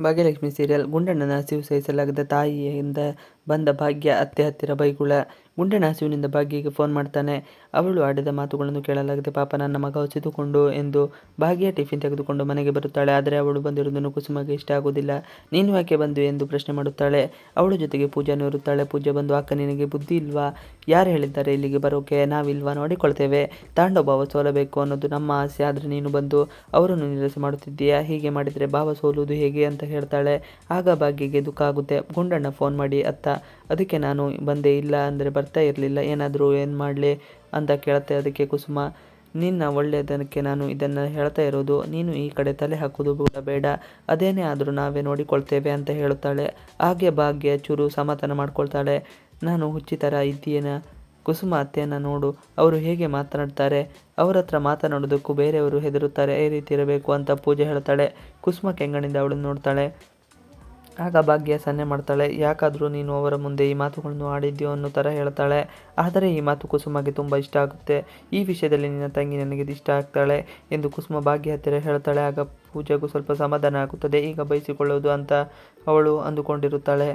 Bhagyalakshmi serial ಗುಂಡಣ್ಣನ ಹಸಿವು ಸಹಿಸಲಾಗದ ತಾಯಿಯಿಂದ ಬಂದ ಭಾಗ್ಯ ಅತ್ತೆ ಹತ್ತಿರ ಬೈಗುಳ. ಗುಂಡಣ್ಣ ಹಸಿವಿನಿಂದ ಭಾಗ್ಯಗೆ ಫೋನ್ ಮಾಡ್ತಾನೆ. ಅವಳು ಆಡಿದ ಮಾತುಗಳನ್ನು ಕೇಳಲಾಗದೆ ಪಾಪ ನನ್ನ ಮಗ ಹಸಿದುಕೊಂಡು ಎಂದು ಭಾಗ್ಯ ಟಿಫಿನ್ ತೆಗೆದುಕೊಂಡು ಮನೆಗೆ ಬರುತ್ತಾಳೆ. ಆದರೆ ಅವಳು ಬಂದಿರುವುದನ್ನು ಕುಸುಮಗೆ ಇಷ್ಟ ಆಗುವುದಿಲ್ಲ. ನೀನು ಯಾಕೆ ಬಂದು ಎಂದು ಪ್ರಶ್ನೆ ಮಾಡುತ್ತಾಳೆ. ಅವಳ ಜೊತೆಗೆ ಪೂಜಾನು ಇರುತ್ತಾಳೆ. ಪೂಜೆ ಬಂದು, ಅಕ್ಕ, ನಿನಗೆ ಬುದ್ಧಿ ಇಲ್ವಾ? ಯಾರು ಹೇಳಿದ್ದಾರೆ ಇಲ್ಲಿಗೆ ಬರೋಕೆ? ನಾವಿಲ್ವಾ? ನೋಡಿಕೊಳ್ತೇವೆ. ತಾಂಡವ ಭಾವ ಸೋಲಬೇಕು ಅನ್ನೋದು ನಮ್ಮ ಆಸೆ. ಆದರೆ ನೀನು ಬಂದು ಅವರನ್ನು ನಿರಸ ಮಾಡುತ್ತಿದ್ದೀಯಾ? ಹೀಗೆ ಮಾಡಿದರೆ ಭಾವ ಸೋಲುವುದು ಹೇಗೆ? ಅಂತ ಹೇಳ್ತಾಳೆ. ಆಗ ಭಾಗ್ಯಗೆ ದುಃಖ ಆಗುತ್ತೆ. ಗುಂಡಣ್ಣ ಫೋನ್ ಮಾಡಿ, ಅತ್ತ ಅದಕ್ಕೆ ನಾನು ಬಂದೆ, ಇಲ್ಲ ಅಂದರೆ ಬರ್ತಾ ಇರಲಿಲ್ಲ, ಏನಾದರೂ ಏನು ಮಾಡಲಿ ಅಂತ ಕೇಳುತ್ತೆ. ಅದಕ್ಕೆ ಕುಸುಮ, ನಿನ್ನ ಒಳ್ಳೆಯದಕ್ಕೆ ನಾನು ಇದನ್ನು ಹೇಳ್ತಾ ಇರೋದು, ನೀನು ಈ ಕಡೆ ತಲೆ ಹಾಕೋದು ಕೂಡ ಬೇಡ, ಅದೇನೇ ಆದರೂ ನಾವೇ ನೋಡಿಕೊಳ್ತೇವೆ ಅಂತ ಹೇಳುತ್ತಾಳೆ. ಹಾಗೆ ಭಾಗ್ಯ ಚೂರು ಸಮಾಧಾನ ಮಾಡ್ಕೊಳ್ತಾಳೆ. ನಾನು ಹುಚ್ಚಿ ಥರ ಇದ್ದೀನ ಕುಸುಮ ಅತ್ತೆಯನ್ನು ನೋಡು, ಅವರು ಹೇಗೆ ಮಾತನಾಡ್ತಾರೆ? ಅವರ ಹತ್ರ ಮಾತನಾಡೋದಕ್ಕೂ ಬೇರೆಯವರು ಹೆದರುತ್ತಾರೆ, ಈ ರೀತಿ ಇರಬೇಕು ಅಂತ ಪೂಜೆ ಹೇಳ್ತಾಳೆ. ಕುಸುಮ ಕೆಂಗಣಿಂದ ಅವಳನ್ನು ನೋಡ್ತಾಳೆ. ಆಗ ಭಾಗ್ಯ ಸನ್ನೆ ಮಾಡ್ತಾಳೆ. ಯಾಕಾದರೂ ನೀನು ಅವರ ಮುಂದೆ ಈ ಮಾತುಗಳನ್ನು ಆಡಿದ್ಯೋ ಅನ್ನೋ ಥರ ಹೇಳ್ತಾಳೆ. ಆದರೆ ಈ ಮಾತು ಕುಸುಮಗೆ ತುಂಬ ಇಷ್ಟ ಆಗುತ್ತೆ. ಈ ವಿಷಯದಲ್ಲಿ ನಿನ್ನ ತಂಗಿ ನನಗೆ ಇಷ್ಟ ಆಗ್ತಾಳೆ ಎಂದು ಕುಸುಮ ಭಾಗ್ಯ ಹತ್ತಿರ ಹೇಳ್ತಾಳೆ. ಆಗ ಪೂಜೆಗೂ ಸ್ವಲ್ಪ ಸಮಾಧಾನ ಆಗುತ್ತದೆ. ಈಗ ಬಯಸಿಕೊಳ್ಳೋದು ಅಂತ ಅವಳು ಅಂದುಕೊಂಡಿರುತ್ತಾಳೆ.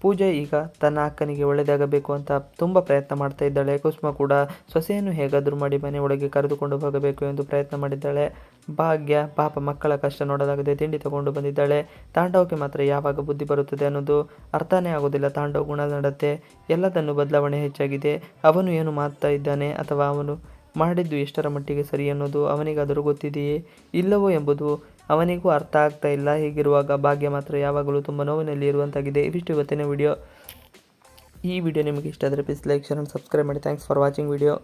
ಪೂಜೆ ಈಗ ತನ್ನ ಅಕ್ಕನಿಗೆ ಒಳ್ಳೆಯದಾಗಬೇಕು ಅಂತ ತುಂಬ ಪ್ರಯತ್ನ ಮಾಡ್ತಾ ಇದ್ದಾಳೆ. ಕುಸುಮ ಕೂಡ ಸೊಸೆಯನ್ನು ಹೇಗಾದರೂ ಮಾಡಿ ಮನೆ ಕರೆದುಕೊಂಡು ಹೋಗಬೇಕು ಎಂದು ಪ್ರಯತ್ನ ಮಾಡಿದ್ದಾಳೆ. ಭಾಗ್ಯ, ಪಾಪ ಮಕ್ಕಳ ಕಷ್ಟ ನೋಡಲಾಗದೆ ತಿಂಡಿ ತಗೊಂಡು ಬಂದಿದ್ದಾಳೆ. ತಾಂಡವಕ್ಕೆ ಮಾತ್ರ ಯಾವಾಗ ಬುದ್ಧಿ ಬರುತ್ತದೆ ಅನ್ನೋದು ಅರ್ಥನೇ ಆಗೋದಿಲ್ಲ ತಾಂಡವ ಗುಣನಡತೆ ಎಲ್ಲದನ್ನು ಬದಲಾವಣೆ ಹೆಚ್ಚಾಗಿದೆ. ಅವನು ಏನು ಮಾಡ್ತಾ ಇದ್ದಾನೆ ಅಥವಾ ಅವನು ಮಾಡಿದ್ದು ಎಷ್ಟರ ಮಟ್ಟಿಗೆ ಸರಿ ಅನ್ನೋದು ಅವನಿಗಾದರೂ ಗೊತ್ತಿದೆಯೇ? ಇಲ್ಲವೋ ಎಂಬುದು ಅವನಿಗೂ ಅರ್ಥ ಆಗ್ತಾ ಇಲ್ಲ. ಹೀಗಿರುವಾಗ ಭಾಗ್ಯ ಮಾತ್ರ ಯಾವಾಗಲೂ ತುಂಬ ನೋವಿನಲ್ಲಿ ಇರುವಂತಾಗಿದೆ. ಇವಿಷ್ಟು ಇವತ್ತಿನ ವಿಡಿಯೋ. ಈ ವಿಡಿಯೋ ನಿಮಗೆ ಇಷ್ಟ ಆದರೆ please like share and subscribe ಮಾಡಿ. Thanks for watching video